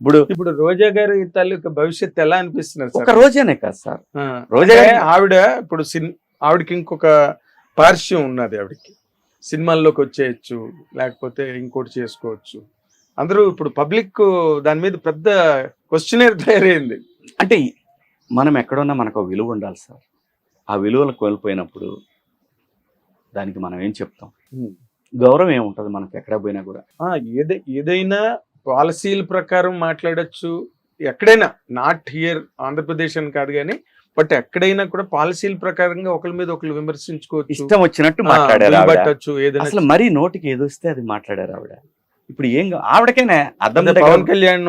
ఇప్పుడు ఇప్పుడు రోజా గారి తాలూకా భవిష్యత్తు ఎలా అనిపిస్తున్నారు ఒక రోజేనే కాదు సార్. రోజా ఆవిడ ఇప్పుడు సిన్ ఆవిడకి ఇంకొక పార్శ్యం ఉన్నది ఆవిడకి. సినిమాల్లోకి వచ్చేయచ్చు లేకపోతే ఇంకోటి చేసుకోవచ్చు. అందరూ ఇప్పుడు పబ్లిక్ దాని మీద పెద్ద క్వశ్చన్ తయారైంది. అంటే మనం ఎక్కడున్నా మనకు విలువ ఉండాలి సార్. ఆ విలువలు కోల్పోయినప్పుడు దానికి మనం ఏం చెప్తాం? గౌరవం ఏముంటుంది మనకి ఎక్కడ పోయినా కూడా. ఏదైనా పాలసీల ప్రకారం మాట్లాడొచ్చు. ఎక్కడైనా నాట్ హియర్ ఆంధ్రప్రదేశ్ అని కాదు కానీ బట్ ఎక్కడైనా కూడా పాలసీల ప్రకారంగా ఒకరి మీద ఒకరు విమర్శించుకోవచ్చు. ఇష్టం వచ్చినట్టు మాట్లాడారు ఏదైనా అసలు మరీ నోటికి ఏదొస్తే అది మాట్లాడారు ఆవిడ. ఇప్పుడు ఏం ఆవిడకైనా అర్థం పవన్ కళ్యాణ్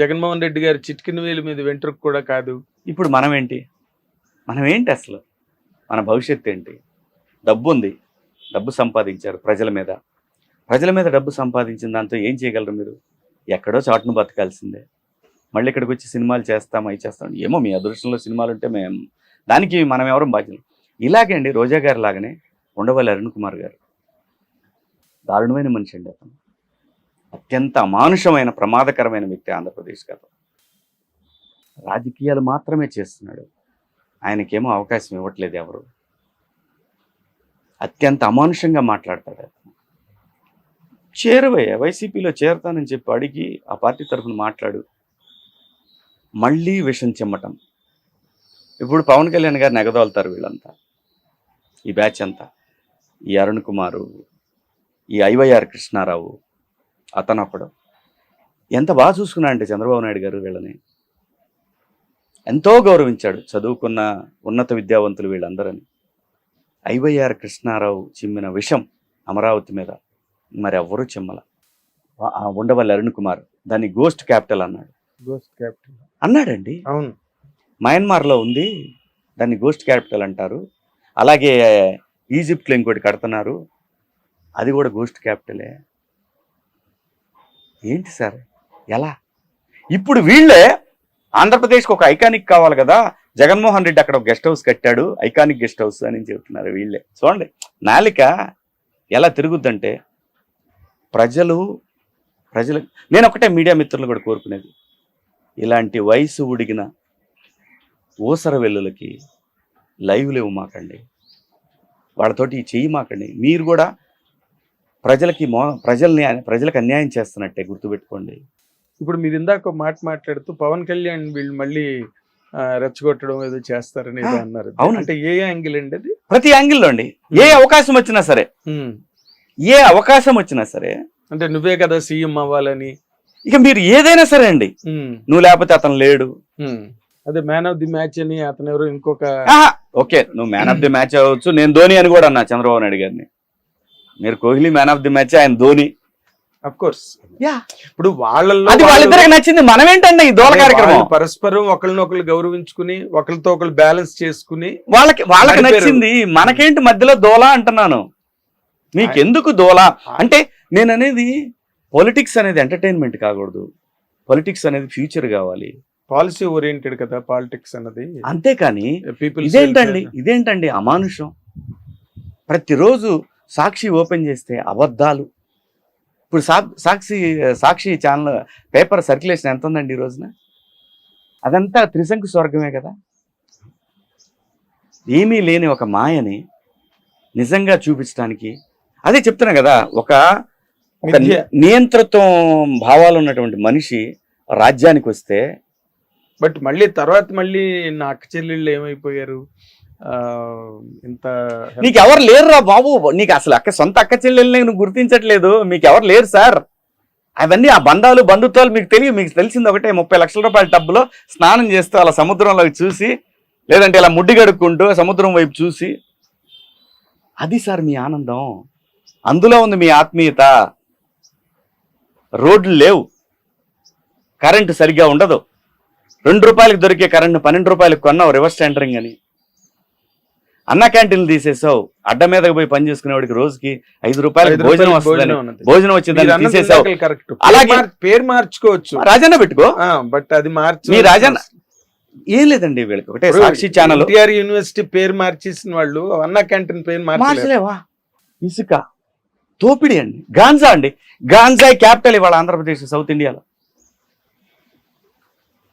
జగన్మోహన్ రెడ్డి గారి చిట్కిన వేలు మీద వెంట్రుకు కూడా కాదు. ఇప్పుడు మనం ఏంటి మనం ఏంటి అసలు? మన భవిష్యత్తు ఏంటి? డబ్బు ఉంది. డబ్బు సంపాదించారు ప్రజల మీద. ప్రజల మీద డబ్బు సంపాదించిన దాంతో ఏం చేయగలరు మీరు? ఎక్కడో చాటును బతకాల్సిందే. మళ్ళీ ఇక్కడికి వచ్చి సినిమాలు చేస్తాం అవి చేస్తాం. ఏమో మీ అదృష్టంలో సినిమాలు ఉంటే మేము దానికి మనం ఎవరం బాధ్యులు. ఇలాగే అండి రోజా గారు లాగానే ఉండవల్లి అరుణ్ కుమార్ గారు. దారుణమైన మనిషి అండి అతను. అత్యంత అమానుషమైన ప్రమాదకరమైన వ్యక్తి ఆంధ్రప్రదేశ్ గతం రాజకీయాలు మాత్రమే చేస్తున్నాడు. ఆయనకేమో అవకాశం ఇవ్వట్లేదు ఎవరు. అత్యంత అమానుషంగా మాట్లాడతాడు అతను. చేరవయ్యా వైసీపీలో చేరతానని చెప్పి అడిగి ఆ పార్టీ తరఫున మాట్లాడు. మళ్ళీ విషం చెమ్మటం. ఇప్పుడు పవన్ కళ్యాణ్ గారిని ఎగదోలుతారు వీళ్ళంతా. ఈ బ్యాచ్ అంతా. ఈ అరుణ్ కుమారు ఈ ఐవైఆర్ కృష్ణారావు అతను ఒకడు ఎంత బాగా చూసుకున్నా అంటే చంద్రబాబు నాయుడు గారు వీళ్ళని. ఎంతో గౌరవించాడు చదువుకున్న ఉన్నత విద్యావంతులు వీళ్ళందరని. ఐవైఆర్ కృష్ణారావు చిమ్మిన విషం అమరావతి మీద. మరి ఎవ్వరూ చిమ్మల ఉండవల్లి అరుణ్ కుమార్ దాన్ని గోస్ట్ క్యాపిటల్ అన్నాడు. గోస్ట్ క్యాపిటల్ అన్నాడండి? అవును. మయన్మార్లో ఉంది దాన్ని గోస్ట్ క్యాపిటల్ అంటారు. అలాగే ఈజిప్ట్లో ఇంకోటి కడుతున్నారు. అది కూడా గోస్ట్ క్యాపిటలే ఏంటి సార్? ఎలా? ఇప్పుడు వీళ్ళే ఆంధ్రప్రదేశ్కి ఒక ఐకానిక్ కావాలి కదా. జగన్మోహన్ రెడ్డి అక్కడ ఒక గెస్ట్ హౌస్ కట్టాడు. ఐకానిక్ గెస్ట్ హౌస్ అని చెబుతున్నారు వీళ్ళే. చూడండి నాలిక ఎలా తిరుగుద్దంటే ప్రజలు ప్రజలు నేను ఒకటే మీడియా మిత్రులు కూడా కోరుకునేది. ఇలాంటి వయసు ఉడిగిన ఊసర వెల్లులకి లైవ్లు ఇవ్వమాకండి వాళ్ళతోటి చెయ్యి మాకండి. మీరు కూడా ప్రజలకి మో ప్రజల్ని ప్రజలకు అన్యాయం చేస్తున్నట్టే గుర్తుపెట్టుకోండి. ఇప్పుడు మీరు ఇందాక మాట మాట్లాడుతూ పవన్ కళ్యాణ్ వీళ్ళు మళ్ళీ రెచ్చగొట్టడం ఏదో చేస్తారని అన్నారు. అవును. అంటే ఏ యాంగిల్ అండి అది? ప్రతి యాంగిల్లో అండి. ఏ అవకాశం వచ్చినా సరే. ఏ అవకాశం వచ్చినా సరే అంటే నువ్వే కదా సీఎం అవ్వాలని. ఇక మీరు ఏదైనా సరే అండి. నువ్వు లేకపోతే అతను లేడు. అదే మ్యాన్ ఆఫ్ ది మ్యాచ్ అని అతను ఎవరు ఇంకొక ఓకే నువ్వు మ్యాన్ ఆఫ్ ది మ్యాచ్ అవ్వచ్చు. నేను ధోని అని కూడా అన్నా చంద్రబాబు నాయుడు గారిని. మీరు Kohli man of the match ఆయన ధోని. Of course yeah. ఇప్పుడు వాళ్ళల్లో అది వాళ్ళు- వాళ్ళిద్దరికి నచ్చింది. మనం ఏంటండి ఈ దోల అదే కార్యక్రమం? పరస్పరం ఒకరినొకరు గౌరవించుకుని ఒకరితో ఒకరు బ్యాలెన్స్ చేసుకుని వాళ్ళకి వాళ్ళకి. నచ్చింది. మనకేంటి మధ్యలో దోల అంటున్నాను. మీకెందుకు దోల? అంటే నేను అనేది పొలిటిక్స్ అనేది ఎంటర్టైన్మెంట్ కాకూడదు. పొలిటిక్స్ అనేది ఫ్యూచర్ కావాలి. పాలసీ ఓరియంటెడ్ కదా పాలిటిక్స్ అన్నది. అంతేకాని పీపుల్ ఇదేంటండి? ఇదేంటండి? అమానుషం. ప్రతిరోజు సాక్షి ఓపెన్ చేస్తే అబద్ధాలు. ఇప్పుడు Sakshi Sakshi channel paper circulation ఎంత ఉందండి ఈ రోజున? అదంతా త్రిశంకు స్వర్గమే కదా. ఏమీ లేని ఒక మాయని నిజంగా చూపించడానికి అదే చెప్తున్నా కదా ఒక. నియంత్రిత్వం భావాలు ఉన్నటువంటి మనిషి రాజ్యానికి వస్తే బట్ మళ్ళీ తర్వాత మళ్ళీ నా అక్క చెల్లెళ్ళు ఏమైపోయారు? ఇంత నీకు ఎవరు లేరురా బాబు. నీకు అసలు అక్క సొంత అక్క చెల్లెల్ని నువ్వు గుర్తించట్లేదు. మీకు ఎవరు లేరు సార్. అవన్నీ ఆ బంధాలు బంధుత్వాలు మీకు తెలియదు మీకు తెలిసింది ఒకటే ముప్పై లక్షల రూపాయల టబ్బులో స్నానం చేస్తూ అలా సముద్రంలోకి చూసి లేదంటే ఇలా ముడ్డి గడుక్కుంటూ సముద్రం వైపు చూసి. అది సార్ మీ ఆనందం. అందులో ఉంది మీ ఆత్మీయత. రోడ్లు లేవు. కరెంటు సరిగ్గా ఉండదు. రెండు రూపాయలకు దొరికే కరెంటు పన్నెండు రూపాయలకు కొన్నావు రివర్స్ టెండరింగ్ అని. అన్న క్యాంటీన్లు తీసేసావు. అడ్డ మీదకి పోయి పని చేసుకునేవాడికి రోజుకి ఐదు రూపాయలకు ఐదు భోజనం రూపాయలు వస్తుందని భోజనం ఉన్నది. భోజనం మీరు వచ్చిందని అన్నది తీసేసావు. అలాగే- పేరు మార్- పేరు మార్చుకోవచ్చు. రాజన్న పెట్టుకో. బట్ అది మార్చు. మీ రాజన్న ఏం లేదండి వీళ్ళకి. ఒకటే సాక్షి ఛానల్ యూనివర్సిటీ పేరు మార్చేసిన వాళ్ళు అన్న క్యాంటీన్ పేరు మార్చలేవా? ఇసుక. తోపిడి అండి. గాంజా అండి. గాంజా క్యాపిటల్ ఇవాళ ఆంధ్రప్రదేశ్ సౌత్ ఇండియాలో.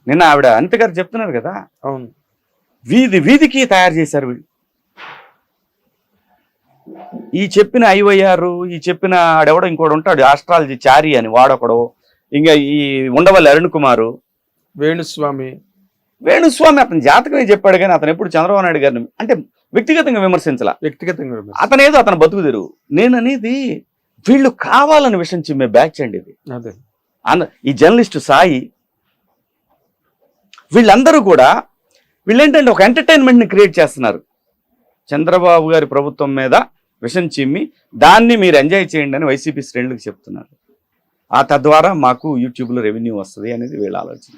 నిన్న ఆవిడ అనిత గారు చెప్తున్నారు కదా అవును. వీధి వీధికి తయారు చేశారు వీళ్ళు. ఈ చెప్పిన ఐవైఆర్ ఈ చెప్పిన ఆడెవడో ఇంకోటి ఉంటాడు ఆస్ట్రాలజీ చారి అని వాడొకడు. ఇంకా ఈ ఉండవల్లి అరుణ్ కుమారు. వేణుస్వామి. వేణుస్వామి అతని జాతకమే చెప్పాడు కానీ అతను ఎప్పుడు చంద్రబాబు నాయుడు గారిని అంటే వ్యక్తిగతంగా విమర్శించాల. వ్యక్తిగతంగా. అతను ఏదో అతను బతుకు తెరువు. నేను అనేది వీళ్ళు కావాలని విషయం చిమ్మే బ్యాచ్ అండి ఇది. అదే. ఈ జర్నలిస్టు సాయి వీళ్ళందరూ కూడా వీళ్ళేంటంటే ఒక ఎంటర్టైన్మెంట్ని క్రియేట్ చేస్తున్నారు. చంద్రబాబు గారి ప్రభుత్వం మీద విషం చిమ్మి దాన్ని మీరు ఎంజాయ్ చేయండి అని వైసీపీ శ్రేణులకు చెప్తున్నారు. ఆ తద్వారా మాకు యూట్యూబ్లో రెవెన్యూ వస్తుంది అనేది వీళ్ళ ఆలోచన.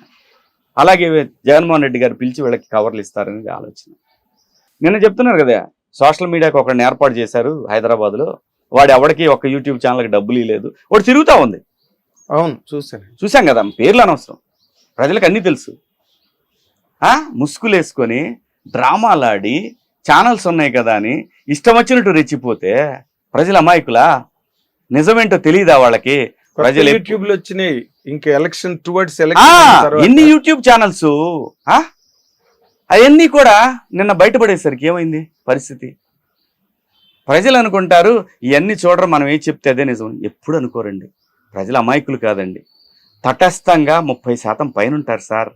అలాగే జగన్మోహన్ రెడ్డి గారు పిలిచి వీళ్ళకి కవర్లు ఇస్తారనేది ఆలోచన. నిన్న చెప్తున్నారు కదా సోషల్ మీడియాకి ఒకరిని ఏర్పాటు చేశారు హైదరాబాద్లో. వాడు ఎవడికి ఒక యూట్యూబ్ ఛానల్కి డబ్బులు ఇవ్వలేదు వాడు తిరుగుతూ ఉంది. అవును చూసాను చూసాం కదా పేర్లు అనవసరం. ప్రజలకు అన్నీ తెలుసు. ఆ? ముసుగులు వేసుకొని డ్రామాలాడి ఛానల్స్ ఉన్నాయి కదా అని ఇష్టం వచ్చినట్టు రెచ్చిపోతే ప్రజల అమాయకులా? నిజమేంటో తెలియదా వాళ్ళకి? ప్రజలు యూట్యూబ్లో వచ్చినాయి. ఇంకా ఎలక్షన్ టువర్డ్స్ ఎలక్షన్ ఎన్ని యూట్యూబ్ ఛానల్స్? అవన్నీ కూడా నిన్న బయటపడేసరికి ఏమైంది? పరిస్థితి. ప్రజలు అనుకుంటారు ఇవన్నీ చూడరు మనం ఏం చెప్తే అదే నిజం. ఎప్పుడు అనుకోరండి. ప్రజలు అమాయకులు కాదండి. తటస్థంగా ముప్పై శాతం పైన ఉంటారు సార్.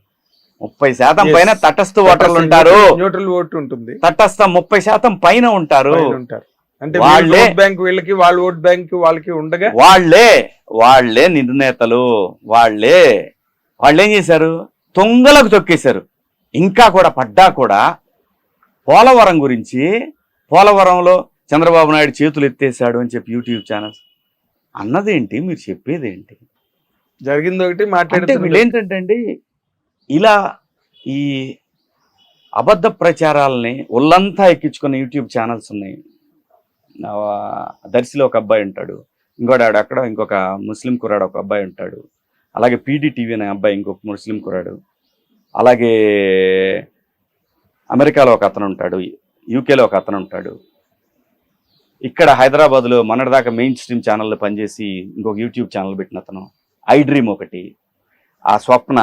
ముప్పై శాతం. పైన తటస్థ ఓటర్లు ఉంటారు. న్యూట్రల్ ఓటు ఉంటుంది. తటస్థ ముప్పై శాతం పైన ఉంటారు. పైన ఉంటారు. అంటే వాళ్ళే- బ్యాంక్ వీళ్ళకి వాళ్ళ ఓట్ బ్యాంక్ వాళ్ళకి ఉండగా వాళ్ళే వాళ్ళే నిర్ణేతలు వాళ్ళే వాళ్ళు ఏం చేశారు? తొంగలకు తొక్కేశారు. ఇంకా కూడా పడ్డా కూడా పోలవరం గురించి పోలవరంలో చంద్రబాబు నాయుడు చేతులు ఎత్తేసాడు అని చెప్పి యూట్యూబ్ ఛానల్స్. అన్నదేంటి? మీరు చెప్పేదేంటి? జరిగింది ఒకటి మాట్లాడితే ఏంటంటే అండి ఇలా ఈ అబద్ధ ప్రచారాలని ఒళ్ళంతా ఎక్కించుకున్న యూట్యూబ్ ఛానల్స్ ఉన్నాయి. దర్శిలో ఒక అబ్బాయి ఉంటాడు. ఇంకోటి ఆడ అక్కడ ఇంకొక ముస్లిం కురాడు ఒక అబ్బాయి ఉంటాడు. అలాగే పీడీటీవీ అనే అబ్బాయి ఇంకొక ముస్లిం కురాడు అలాగే అమెరికాలో ఒక అతను ఉంటాడు. యూకేలో ఒక అతను ఉంటాడు. ఇక్కడ హైదరాబాద్లో మొన్నటిదాకా మెయిన్ స్ట్రీమ్ ఛానల్లో పనిచేసి ఇంకొక యూట్యూబ్ ఛానల్ పెట్టిన అతను. ఐ డ్రీమ్ ఒకటి. ఆ స్వప్న.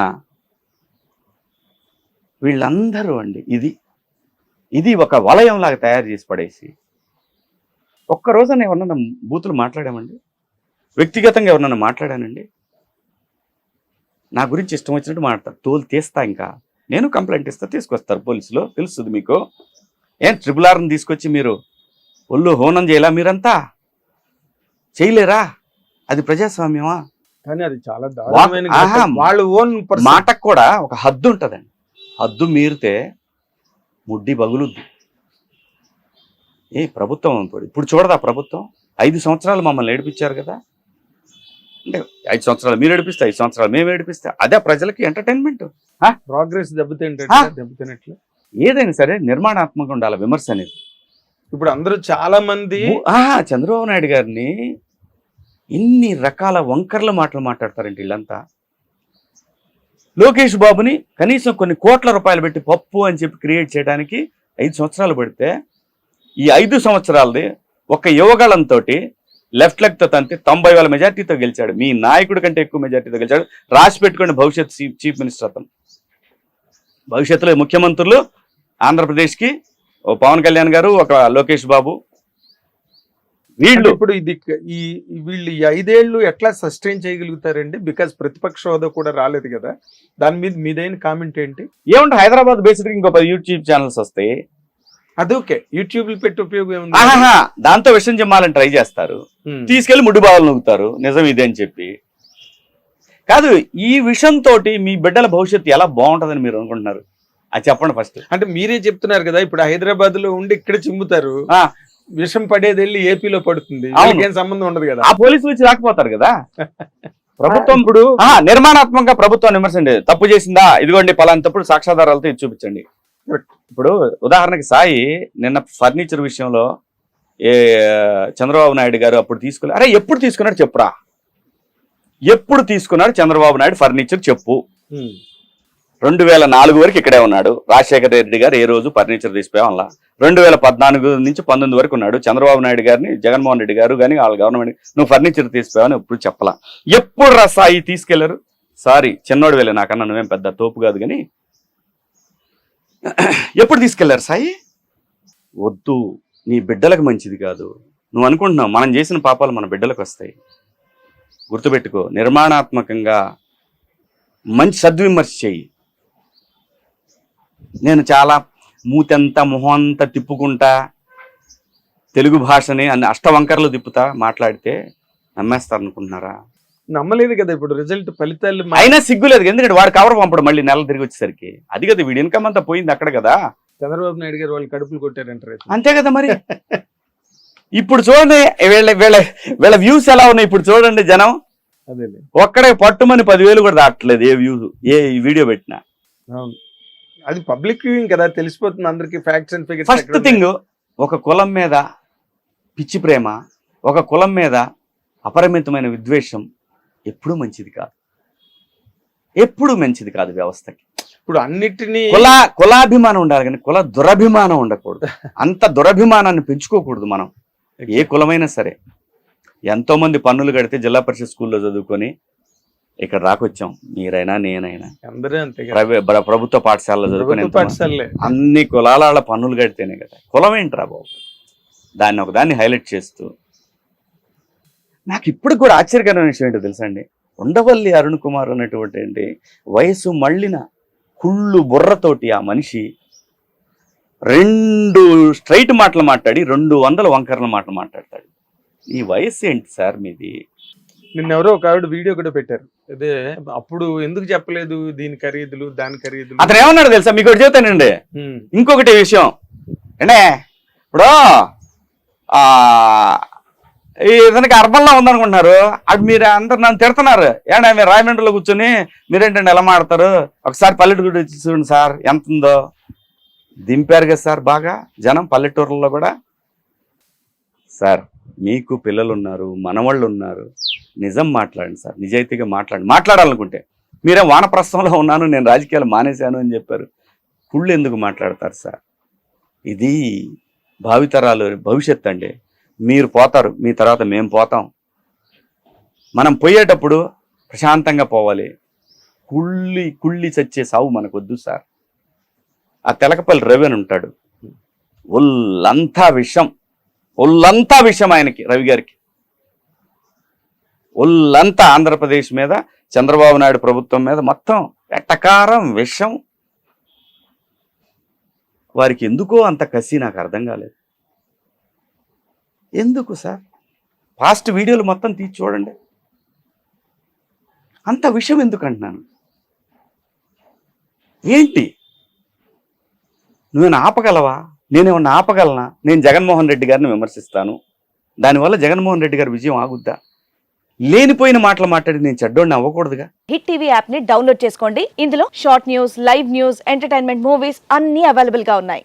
వీళ్ళందరూ అండి ఇది ఇది ఒక వలయంలాగా తయారు చేసి పడేసి ఒక్క రోజున ఎవరన్నా బూతులు మాట్లాడామండి? వ్యక్తిగతంగా ఎవరన్నా మాట్లాడానండి? నా గురించి ఇష్టం వచ్చినట్టు మాట్లాడతారు. తోలు తీస్తా ఇంకా. నేను కంప్లైంట్ ఇస్తా తీసుకొస్తారు పోలీసులు. తెలుస్తుంది మీకు. ఏం ట్రిపుల్ ఆర్ని తీసుకొచ్చి మీరు ఒళ్ళు హోనం చేయాలా మీరంతా? చేయలేరా? అది ప్రజాస్వామ్యమా? కానీ అది చాలా. వాళ్ళ ఓన్ మాటకు కూడా ఒక హద్దు ఉంటుందండి. హద్దు మీరితే ముడ్డి బగులుద్ది. ఏ ప్రభుత్వం ఇప్పుడు? ఇప్పుడు చూడదా ప్రభుత్వం? ఐదు సంవత్సరాలు మమ్మల్ని ఏడిపించారు కదా. అంటే ఐదు సంవత్సరాలు మీరు ఏడిపిస్తే ఐదు సంవత్సరాలు మేము ఏడిపిస్తే అదే ప్రజలకి ఎంటర్టైన్మెంట్ ప్రోగ్రెస్ దెబ్బతింటే. దెబ్బతినట్లు. ఏదైనా సరే నిర్మాణాత్మకంగా ఉండాలి విమర్శ అనేది. ఇప్పుడు అందరూ చాలా మంది చంద్రబాబు నాయుడు గారిని ఇన్ని రకాల వంకర్ల మాటలు మాట్లాడతారండి వీళ్ళంతా. లోకేష్ బాబుని కనీసం కొన్ని కోట్ల రూపాయలు పెట్టి పప్పు అని చెప్పి క్రియేట్ చేయడానికి ఐదు సంవత్సరాలు పడితే ఈ ఐదు సంవత్సరాలది ఒక యువగళంతో లెఫ్ట్ లెగ్తో తంతే తొంభై వేల మెజార్టీతో గెలిచాడు. మీ నాయకుడి కంటే ఎక్కువ మెజార్టీతో గెలిచాడు. రాసి పెట్టుకోండి భవిష్యత్ చీఫ్ మినిస్టర్ అతను. భవిష్యత్తులో ముఖ్యమంత్రులు ఆంధ్రప్రదేశ్కి ఓ పవన్ కళ్యాణ్ గారు ఒక లోకేష్ బాబు. వీళ్ళు ఇప్పుడు ఇది ఈ ఈ వీళ్ళు ఈ ఐదేళ్ళు ఎట్లా సస్టైన్ చేయగలుగుతారండి? బికాస్ ప్రతిపక్ష హోదా కూడా రాలేదు కదా. దాని మీద మీదైన కామెంట్ ఏంటి? ఏమంటే హైదరాబాద్ బేస్డ్ ఇంకో పది యూట్యూబ్ ఛానల్స్ వస్తాయి అది ఓకే యూట్యూబ్ పెట్టి ఉపయోగం దాంతో విషయం చెప్పాలని ట్రై చేస్తారు. తీసుకెళ్ళి ముడ్డు బావలు నూగుతారు నిజం ఇదే అని చెప్పి. కాదు ఈ విషయం తోటి మీ బిడ్డల భవిష్యత్తు ఎలా బాగుంటుందని మీరు అనుకుంటున్నారు? అది చెప్పండి ఫస్ట్ అంటే మీరే చెప్తున్నారు కదా ఇప్పుడు హైదరాబాద్లో ఉండి ఇక్కడ చిమ్ముతారు. ఆ. విషం పడేది వెళ్ళి ఏపీలో పడుతుంది. ఏం సంబంధం ఉండదు కదా. ఆ పోలీసులు వచ్చి రాకపోతారు కదా. ప్రభుత్వం ఇప్పుడు ఆ, నిర్మాణాత్మకంగా ప్రభుత్వం విమర్శండి తప్పు చేసిందా? ఇదిగోండి పలాని తప్పుడు సాక్ష్యాధారాలతో ఇది చూపించండి. ఇప్పుడు ఉదాహరణకి సాయి నిన్న ఫర్నిచర్ విషయంలో ఏ చంద్రబాబు నాయుడు గారు అప్పుడు తీసుకున్నారు అరే ఎప్పుడు తీసుకున్నాడు చెప్పురా? ఎప్పుడు తీసుకున్నాడు చంద్రబాబు నాయుడు ఫర్నిచర్ చెప్పు. రెండు వేల నాలుగు వరకు ఇక్కడే ఉన్నాడు. రాజశేఖర రెడ్డి గారు ఏ రోజు ఫర్నిచర్ తీసిపోయాం అలా? రెండు వేల పద్నాలుగు నుంచి పంతొమ్మిది వరకు ఉన్నాడు. చంద్రబాబు నాయుడు గారిని జగన్మోహన్ రెడ్డి గారు కానీ వాళ్ళ గవర్నమెంట్ నువ్వు ఫర్నిచర్ తీసిపోయావని ఎప్పుడు చెప్పలా? ఎప్పుడు రా సాయి తీసుకెళ్ళరు? సారీ చిన్నోడు వెళ్ళే నాకన్నా నువ్వేం పెద్ద తోపు కాదు కానీ ఎప్పుడు తీసుకెళ్ళారు సాయి? వద్దు నీ బిడ్డలకు మంచిది కాదు. నువ్వు అనుకుంటున్నావు మనం చేసిన పాపాలు మన బిడ్డలకు వస్తాయి. గుర్తుపెట్టుకో నిర్మాణాత్మకంగా మంచి సద్విమర్శ చెయ్యి. నేను చాలా మూతంతా మొహంతా తిప్పుకుంటా తెలుగు భాషని అన్ని అష్టవంకరలు తిప్పుతా మాట్లాడితే నమ్మేస్తారు అనుకుంటున్నారా నమ్మలేదు కదా ఇప్పుడు రిజల్ట్ ఫలితాలు అయినా సిగ్గు లేదు ఎందుకంటే వాడు కవర్ పంపడు మళ్ళీ నెల తిరిగి వచ్చేసరికి. అది కదా వీడి ఇన్కమ్ అంతా పోయింది అక్కడ కదా. చంద్రబాబు నాయుడు గారు వాళ్ళు కడుపులు కొట్టారంటారు. అంతే కదా మరి. ఇప్పుడు చూడండి వీళ్ళ వీళ్ళ వీళ్ళ వ్యూస్ ఎలా ఉన్నాయి ఇప్పుడు చూడండి జనం. అదేలే. ఒక్కడే పట్టుమని పదివేలు కూడా దాటలేదు ఏ వ్యూ ఏ వీడియో పెట్టినా. అది పబ్లిక్ వ్యూయింగ్ కదా తెలిసిపోతుంది అందరికి facts and figures first thing ఒక కులం మీద పిచ్చి ప్రేమ ఒక కులం మీద అపరిమితమైన విద్వేషం ఎప్పుడూ మంచిది కాదు. ఎప్పుడు మంచిది కాదు వ్యవస్థకి. ఇప్పుడు అన్నిటినీ కుల కులాభిమానం ఉండాలి కానీ కుల దురభిమానం ఉండకూడదు. అంత దురభిమానాన్ని పెంచుకోకూడదు మనం. ఏ కులమైనా సరే. ఎంతో మంది పన్నులు కడితే జిల్లా పరిషత్ స్కూల్లో చదువుకొని ఇక్కడ రాకొచ్చాం. మీరైనా నేనైనా. అందరూ అంతే ప్రభుత్వ పాఠశాలలో చదువుకొని అన్ని కులాల పన్నులు కడితేనే కదా. కులం ఏంట్రా బాబు? దాన్ని ఒకదాన్ని హైలైట్ చేస్తూ నాకు ఇప్పుడు కూడా ఆశ్చర్యకరమైన విషయం ఏంటో తెలుసా అండి ఉండవల్లి అరుణ్ కుమార్ అనేటువంటి ఏంటి? వయసు మళ్ళిన కుళ్ళు బుర్రతోటి ఆ మనిషి రెండు స్ట్రైట్ మాటలు మాట్లాడి రెండు వందల వంకరల మాటలు మాట్లాడతాడు. ఈ వయసు ఏంటి సార్ మీది? నిన్న ఎవరో ఒక ఆవిడ వీడియో కూడా పెట్టారు. అదే అప్పుడు ఎందుకు చెప్పలేదు దీని ఖరీదులు దాని ఖరీదులు? అతను ఏమన్నాడు తెలుసా? మీకు ఒకటి చెబుతానండి ఉమ్, ఇంకొకటి విషయం. అంటే ఇప్పుడు ఇతనికి అర్బన్లో ఉందనుకుంటున్నారు. అది మీరు అందరు నన్ను తిడుతున్నారు. ఏంటంటే మీరు రాయమండ్రిలో కూర్చొని మీరేంటండి ఎలా మాడతారు ఒకసారి పల్లెటూరు చూడండి సార్ ఎంత ఉందో. దింపారు కదా సార్ బాగా. జనం పల్లెటూరులో కూడా. సార్ మీకు పిల్లలు ఉన్నారు మనవాళ్ళు ఉన్నారు నిజం మాట్లాడండి సార్ నిజాయితీగా మాట్లాడండి. మాట్లాడాలనుకుంటే. మీరే వానప్రస్థంలో ఉన్నాను నేను రాజకీయాలు మానేశాను అని చెప్పారు. కుళ్ళు ఎందుకు మాట్లాడతారు సార్? ఇది భావితరాలు భవిష్యత్ అండి. మీరు పోతారు మీ తర్వాత మేము పోతాం. మనం పోయేటప్పుడు ప్రశాంతంగా పోవాలి. కుళ్ళి కుళ్ళి చచ్చే సావు మనకు వద్దు సార్. ఆ తెలకపల్లి రవి అని ఉంటాడు. ఒళ్ళంతా విషం. ఒళ్ళంతా విషం ఆయనకి రవి గారికి. ఒళ్ళంతా ఆంధ్రప్రదేశ్ మీద చంద్రబాబు నాయుడు ప్రభుత్వం మీద మొత్తం ఎట్టకారం విషం. వారికి ఎందుకో అంత కసి నాకు అర్థం కాలేదు. ఎందుకు సార్? పాస్ట్ వీడియోలు మొత్తం తీసి చూడండి. అంత విషయం ఎందుకు అంటున్నాను? ఏంటి? నువ్వు ఆపగలవా? నేనేమన్నా ఆపగలనా? నేను జగన్మోహన్ రెడ్డి గారిని విమర్శిస్తాను. దానివల్ల జగన్మోహన్ రెడ్డి గారి విజయం ఆగుద్దా? లేనిపోయిన మాటలు మాట్లాడి నేను చెడ్డోడిని అవ్వకూడదుగా? హిట్ టీవీ యాప్ని డౌన్లోడ్ చేసుకోండి. ఇందులో short news live news entertainment movies అన్ని అవైలబుల్గా ఉన్నాయి.